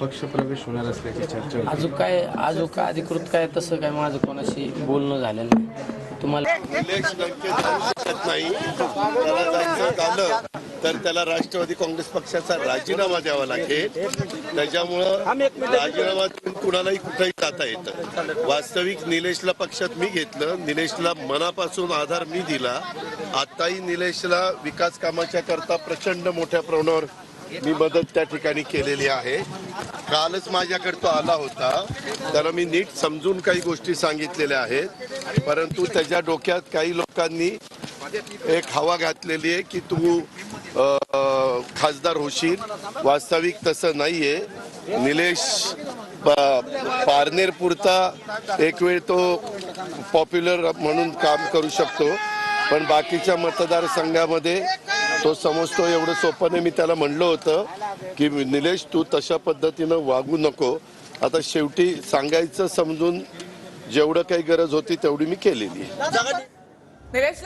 पक्ष प्रवेश होणार असल्याची चर्चा. अजून काय अजून काय अधिकृत काय तसं काय माझं कोणाशी बोलणं झालेलं नाही. तुम्हाला निलेश लंके जाऊ शकत नाही. त्याला जायचं झालं तर त्याला राष्ट्रवादी काँग्रेस पक्षाचा राजीनामा द्यावा लागेल. त्याच्यामुळं राजीनामा देऊन कुणालाही कुठेही जाता येतं. वास्तविक निलेशला पक्षात मी घेतलं. निलेशला मनापासून आधार मी दिला. आताही निलेशला विकास कामाच्या करता प्रचंड मोठ्या प्रमाणावर मी मदत त्या ठिकाणी केलेली आहे. कालच माझ्याकडे तो आला होता. त्याला मी नीट समजून काही गोष्टी सांगितलेल्या आहेत. परंतु त्याच्या डोक्यात काही लोकांनी एक हवा घातलेली आहे की तू खासदार होशील. वास्तविक तसं नाहीये. निलेश पारनेरपुरता पारनेर पुरता एक वेळ तो पॉप्युलर म्हणून काम करू शकतो. पण बाकीच्या मतदारसंघामध्ये तो समजतो एवढं सोपं नाही. मी त्याला म्हणलं होतं की निलेश तू तशा पद्धतीनं वागू नको. आता शेवटी सांगायचं समजून जेवढं काही गरज होती तेवढी मी केलेली आहे. निलेश